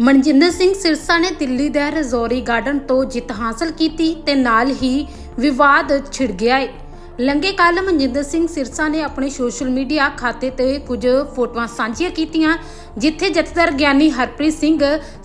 ਮਨਜਿੰਦਰ ਸਿੰਘ ਸਿਰਸਾ ਨੇ ਦਿੱਲੀ ਦੇ ਰਜ਼ੌਰੀ ਗਾਰਡਨ ਤੋਂ ਜਿੱਤ ਹਾਸਲ ਕੀਤੀ ਤੇ ਨਾਲ ਹੀ ਵਿਵਾਦ ਛਿੜ ਗਿਆ ਹੈ ਲੰਗੇ ਕੱਲ ਮਨਜਿੰਦਰ ਸਿੰਘ ਸਿਰਸਾ ਨੇ ਆਪਣੇ ਸੋਸ਼ਲ ਮੀਡੀਆ ਖਾਤੇ ਤੇ ਕੁਝ ਫੋਟੋਆਂ ਸਾਂਝੀਆਂ ਕੀਤੀਆਂ, ਜਿੱਥੇ ਜਥੇਦਾਰ ਗਿਆਨੀ ਹਰਪ੍ਰੀਤ ਸਿੰਘ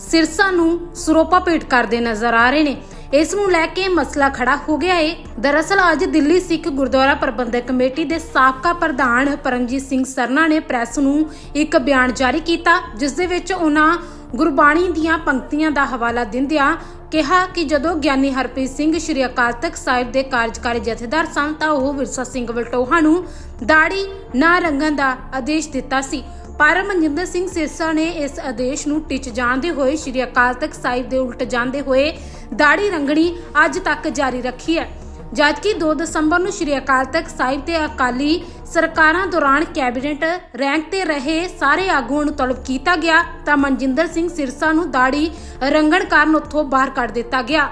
ਸਿਰਸਾ ਨੂੰ ਸਰੋਪਾ ਭੇਟ ਕਰਦੇ ਨਜ਼ਰ ਆ ਰਹੇ ਨੇ। ਇਸ ਨੂੰ ਲੈ ਕੇ ਮਸਲਾ ਖੜਾ ਹੋ ਗਿਆ ਏ। ਦਰਅਸਲ ਅੱਜ ਦਿੱਲੀ ਸਿੱਖ ਗੁਰਦੁਆਰਾ ਪ੍ਰਬੰਧਕ ਕਮੇਟੀ ਦੇ ਸਾਬਕਾ ਪ੍ਰਧਾਨ ਪਰਮਜੀਤ ਸਿੰਘ ਸਰਨਾ ਨੇ ਪ੍ਰੈਸ ਨੂੰ ਇੱਕ ਬਿਆਨ ਜਾਰੀ ਕੀਤਾ, ਜਿਸ ਦੇ ਵਿੱਚ ਉਹਨਾਂ ਗੁਰਬਾਣੀ ਦੀਆਂ ਪੰਕਤੀਆਂ ਦਾ ਹਵਾਲਾ ਦਿੰਦਿਆਂ ਕਿਹਾ ਕਿ ਜਦੋਂ ਗਿਆਨੀ ਹਰਪ੍ਰੀਤ ਸਿੰਘ ਸ਼੍ਰੀ ਅਕਾਲ ਤਖਤ ਸਾਹਿਬ ਦੇ ਕਾਰਜਕਾਰੀ ਜਥੇਦਾਰ ਸਨ ਤਾਂ ਉਹ ਵਿਰਸਾ ਸਿੰਘ ਵਲਟੋਹਾ ਨੂੰ ਦਾੜੀ ਨਾ ਰੰਗਣ ਦਾ ਆਦੇਸ਼ ਦਿੱਤਾ ਸੀ। ਪਰ ਮਨਜਿੰਦਰ ਸਿੰਘ ਸਿਰਸਾ ਨੇ ਇਸ ਆਦੇਸ਼ ਨੂੰ ਟਿਚ ਜਾਣਦੇ ਹੋਏ ਸ਼੍ਰੀ ਅਕਾਲ ਤਖਤ ਸਾਹਿਬ ਦੇ ਉਲਟ ਜਾਂਦੇ ਹੋਏ ਦਾੜੀ ਰੰਗਣੀ ਅੱਜ ਤੱਕ ਜਾਰੀ ਰੱਖੀ ਹੈ। ਜਦਕਿ 2 ਦਸੰਬਰ ਨੂੰ ਸ਼੍ਰੀ ਅਕਾਲ ਤਖਤ ਸਾਹਿਬ ਤੇ ਅਕਾਲੀ ਸਰਕਾਰਾਂ ਦੌਰਾਨ ਕੈਬਨਿਟ ਰੈਂਕ ਤੇ ਰਹੇ ਸਾਰੇ ਆਗੂਆਂ ਨੂੰ ਤਲਬ ਕੀਤਾ ਗਿਆ, ਤਾਂ ਮਨਜਿੰਦਰ ਸਿੰਘ ਸਿਰਸਾ ਨੂੰ ਦਾੜੀ ਰੰਗਣ ਕਾਰਨ ਉੱਥੋਂ ਬਾਹਰ ਕੱਢ ਦਿੱਤਾ ਗਿਆ।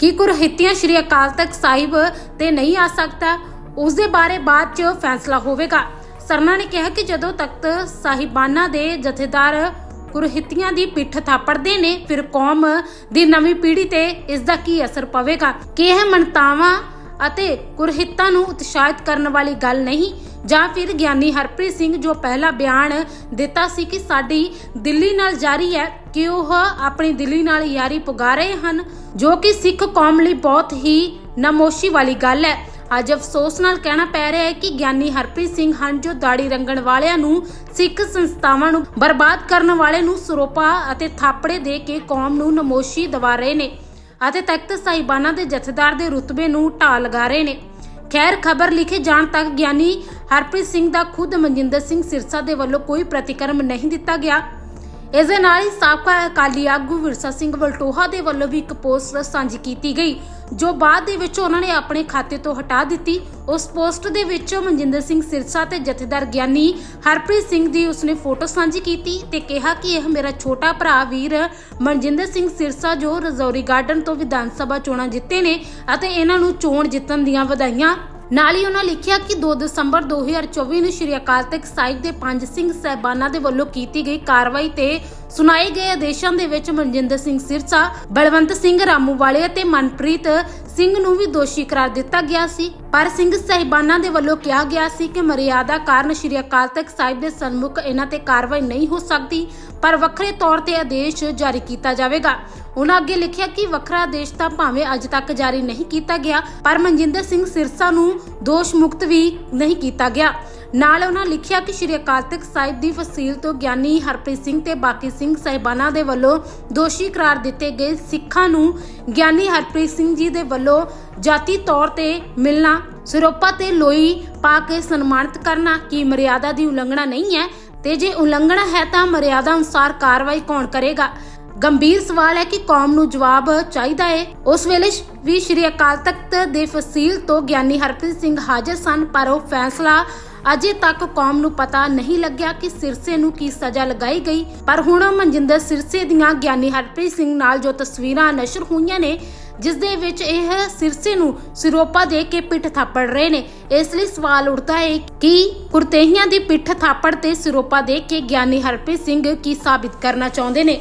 ਕੀ ਕੁਰਹਿਤੀਆਂ ਸ਼੍ਰੀ ਅਕਾਲ ਤਖਤ ਸਾਹਿਬ ਤੇ ਨਹੀਂ ਆ ਸਕਦਾ? ਉਸ ਦੇ ਬਾਰੇ ਬਾਅਦ 'ਚ ਫੈਸਲਾ ਹੋਵੇਗਾ। ਸਰਨਾ ਨੇ ਕਿਹਾ ਕਿ ਜਦੋਂ ਤਖਤ ਸਾਹਿਬਾਨਾਂ ਦੇ ਜਥੇਦਾਰ ਕੁਰਹਿਤੀਆਂ ਦੀ ਪਿੱਠ ਥਾਪੜਦੇ ਨੇ, ਫਿਰ ਕੌਮ ਦੀ ਨਵੀਂ ਪੀੜ੍ਹੀ ਤੇ ਇਸ ਦਾ ਕੀ ਅਸਰ ਪਵੇਗਾ? ਕਿ ਇਹ ਮਨਤਾਵਾਂ ਅਤੇ ਕੁਰਹਿਤਾਂ ਨੂੰ ਉਤਸ਼ਾਹਿਤ ਕਰਨ ਵਾਲੀ ਗੱਲ ਨਹੀਂ, ਜਾਂ ਫਿਰ ਗਿਆਨੀ ਹਰਪ੍ਰੀਤ ਸਿੰਘ ਜੋ ਪਹਿਲਾ ਬਿਆਨ ਦਿੱਤਾ ਸੀ ਕਿ ਸਾਡੀ ਦਿੱਲੀ ਨਾਲ ਜਾਰੀ ਹੈ, ਕਿ ਉਹ ਆਪਣੀ ਦਿੱਲੀ ਨਾਲ ਯਾਰੀ ਪੁਗਾ ਰਹੇ ਹਨ, ਜੋ ਕਿ ਸਿੱਖ ਕੌਮ ਲਈ ਬਹੁਤ ਹੀ ਨਮੋਸ਼ੀ ਵਾਲੀ ਗੱਲ ਹੈ। ਅੱਜ ਅਫਸੋਸ ਨਾਲ ਕਹਿਣਾ ਪੈ ਰਿਹਾ ਹੈ ਕਿ ਗਿਆਨੀ ਹਰਪ੍ਰੀਤ ਸਿੰਘ ਹਨ ਜੋ ਦਾੜੀ ਰੰਗਣ ਵਾਲਿਆਂ ਨੂੰ, ਸਿੱਖ ਸੰਸਥਾਵਾਂ ਨੂੰ ਬਰਬਾਦ ਕਰਨ ਵਾਲੇ ਨੂੰ ਸਰੋਪਾ ਅਤੇ ਥਾਪੜੇ ਦੇ ਕੇ ਕੌਮ ਨੂੰ ਨਮੋਸ਼ੀ ਦਿਵਾ ਰਹੇ ਨੇ। ਅਤੇ ਤਖਤ ਸਾਹਿਬਾਨਾਂ ਦੇ ਜਥੇਦਾਰ ਦੇ ਰੁਤਬੇ ਨੂੰ ਢਾਹ ਲਗਾ ਰਹੇ ਨੇ। ਖੈਰ, ਖਬਰ ਲਿਖੇ ਜਾਣ ਤੱਕ ਗਿਆਨੀ ਹਰਪ੍ਰੀਤ ਸਿੰਘ ਦਾ ਖੁਦ ਮਨਜਿੰਦਰ ਸਿੰਘ ਸਿਰਸਾ ਦੇ ਵੱਲੋਂ ਕੋਈ ਪ੍ਰਤੀਕਰਮ ਨਹੀਂ ਦਿੱਤਾ ਗਿਆ। ਇਸ ਦੇ ਨਾਲ ਹੀ ਸਾਬਕਾ ਅਕਾਲੀ ਆਗੂ ਵਿਰਸਾ ਸਿੰਘ ਵਲਟੋਹਾ ਦੇ ਵੱਲੋਂ ਵੀ ਇੱਕ ਪੋਸਟ ਸਾਂਝੀ ਕੀਤੀ ਗਈ। ਜੋ ਬਾਅਦ ਦੇ ਵਿੱਚ ਉਹਨਾਂ ਨੇ ਆਪਣੇ ਖਾਤੇ ਤੋਂ ਹਟਾ ਦਿੱਤੀ। ਉਸ ਪੋਸਟ ਦੇ ਵਿੱਚ ਮਨਜਿੰਦਰ ਸਿੰਘ ਸਿਰਸਾ ਤੇ ਜਥੇਦਾਰ ਗਿਆਨੀ ਹਰਪ੍ਰੀਤ ਸਿੰਘ ਦੀ ਉਸਨੇ ਫੋਟੋ ਸਾਂਝੀ ਕੀਤੀ ਤੇ ਕਿਹਾ ਕਿ ਇਹ ਮੇਰਾ ਛੋਟਾ ਭਰਾ ਵੀਰ ਮਨਜਿੰਦਰ ਸਿੰਘ ਸਿਰਸਾ ਜੋ ਰਜ਼ੌਰੀ ਗਾਰਡਨ ਤੋਂ ਵਿਧਾਨ ਸਭਾ ਚੋਣਾਂ ਜਿੱਤੇ ਨੇ ਅਤੇ ਇਹਨਾਂ ਨੂੰ ਚੋਣ ਜਿੱਤਣ ਦੀਆਂ ਵਧਾਈਆਂ ਨਾਲ ਹੀ ਉਹਨਾਂ ਲਿਖਿਆ ਕਿ 2 ਦਸੰਬਰ 2024 ਨੂੰ ਸ਼੍ਰੀ ਅਕਾਲ ਤਖਤ ਸਾਹਿਬ ਦੇ ਪੰਜ ਸਿੰਘ ਸਹਿਬਾਨਾਂ ਦੇ ਵੱਲੋਂ ਕੀਤੀ ਗਈ ਕਾਰਵਾਈ ਤੇ ਸੁਣਾਏ ਗਏ ਆਦੇਸ਼ਾਂ ਦੇ ਵਿੱਚ ਮਨਜਿੰਦਰ ਸਿੰਘ ਸਿਰਸਾ, ਬਲਵੰਤ ਸਿੰਘ ਰਾਮੂਵਾਲੇ ਅਤੇ ਮਨਪ੍ਰੀਤ ਸਿੰਘ ਨੂੰ ਵੀ ਦੋਸ਼ੀ ਕਰਾਰ ਦਿੱਤਾ ਗਿਆ ਸੀ। ਪਰ ਸਿੰਘ ਸਹਿਬਾਨਾਂ ਦੇ ਵੱਲੋਂ ਕਿਹਾ ਗਿਆ ਸੀ ਕਿ ਮਰਿਆਦਾ ਕਾਰਨ ਸ਼੍ਰੀ ਅਕਾਲ ਤਖਤ ਸਾਹਿਬ ਦੇ ਸਨਮੁਖ ਇਹਨਾਂ ਤੇ ਕਾਰਵਾਈ ਨਹੀਂ ਹੋ ਸਕਦੀ, ਪਰ ਵੱਖਰੇ ਤੌਰ ਤੇ ਆਦੇਸ਼ ਜਾਰੀ ਕੀਤਾ ਜਾਵੇਗਾ। ਉਹਨਾਂ ਅੱਗੇ ਲਿਖਿਆ ਕਿ ਵੱਖਰਾ ਆਦੇਸ਼ ਤਾਂ ਭਾਵੇਂ ਅੱਜ ਤੱਕ ਜਾਰੀ ਨਹੀਂ ਕੀਤਾ ਗਿਆ, ਪਰ ਮਨਜਿੰਦਰ ਸਿੰਘ ਸਿਰਸਾ ਨੂੰ ਦੋਸ਼ ਮੁਕਤ ਵੀ ਨਹੀਂ ਕੀਤਾ ਗਿਆ। ਨਾਲ ਉਹਨਾਂ ਲਿਖਿਆ ਕਿ ਸ਼੍ਰੀ ਅਕਾਲ ਤਖਤ ਸਾਹਿਬ ਦੀ ਫਸੀਲ ਤੋਂ ਗਿਆਨੀ ਹਰਪ੍ਰੀਤ ਸਿੰਘ ਤੇ ਬਾਕੀ ਸਿੰਘ ਸਾਹਿਬਾਨਾਂ ਦੇ ਵੱਲੋਂ ਦੋਸ਼ੀ ਕਰਾਰ ਦਿੱਤੇ ਗਏ ਸਿੱਖਾਂ ਨੂੰ ਗਿਆਨੀ ਹਰਪ੍ਰੀਤ ਸਿੰਘ ਜੀ ਦੇ ਵੱਲੋਂ ਜਾਤੀ ਤੌਰ ਤੇ ਮਿਲਣਾ, ਸਰੋਪਾ ਤੇ ਲੋਈ ਪਾ ਕੇ ਸਨਮਾਨਿਤ ਕਰਨਾ ਕੀ ਮਰਿਆਦਾ ਦੀ ਉਲੰਘਣਾ ਨਹੀਂ ਹੈ? ਤੇ ਜੇ ਉਲੰਘਣਾ ਹੈ ਤਾਂ ਮਰਿਆਦਾ ਅਨੁਸਾਰ ਕਾਰਵਾਈ ਕੌਣ ਕਰੇਗਾ? ਗੰਭੀਰ ਸਵਾਲ ਹੈ ਕਿ ਕੌਮ ਨੂੰ ਜਵਾਬ ਚਾਹੀਦਾ ਹੈ। ਉਸ ਵੇਲੇ ਵੀ ਸ਼੍ਰੀ ਅਕਾਲ ਤਖਤ ਦੇ ਫਸੀਲ ਤੋਂ ਗਿਆਨੀ ਹਰਪ੍ਰੀਤ ਸਿੰਘ ਹਾਜ਼ਰ ਸਨ, ਪਰ ਉਹ ਫੈਸਲਾ ਅਜੇ ਤੱਕ ਕੌਮ ਨੂੰ ਪਤਾ ਨਹੀਂ ਲੱਗਿਆ ਕਿ ਸਿਰਸੇ ਨੂੰ ਕੀ ਸਜ਼ਾ ਲਗਾਈ ਗਈ, ਪਰ ਹੁਣ ਮਨਜਿੰਦਰ ਸਿਰਸੇ ਦੀਆਂ ਗਿਆਨੀ ਹਰਪ੍ਰੀਤ ਸਿੰਘ ਨਾਲ ਜੋ ਤਸਵੀਰਾਂ ਨਸ਼ਰ ਹੋਈਆਂ ਨੇ ਜਿਸ ਦੇ ਵਿੱਚ ਇਹ ਸਿਰਸੇ ਨੂੰ ਸਿਰੋਪਾ ਦੇ ਕੇ ਪਿੱਠ ਥਾਪੜ ਰਹੇ ਨੇ। ਇਸ ਲਈ ਸਵਾਲ ਉੱਠਦਾ ਹੈ ਕਿ ਕੁਰਤੇਹੀਆਂ ਦੀ ਪਿੱਠ ਥਾਪੜ ਤੇ ਸਿਰੋਪਾ ਦੇ ਕੇ ਗਿਆਨੀ ਹਰਪ੍ਰੀਤ ਸਿੰਘ ਕੀ ਸਾਬਿਤ ਕਰਨਾ ਚਾਹੁੰਦੇ ਨੇ?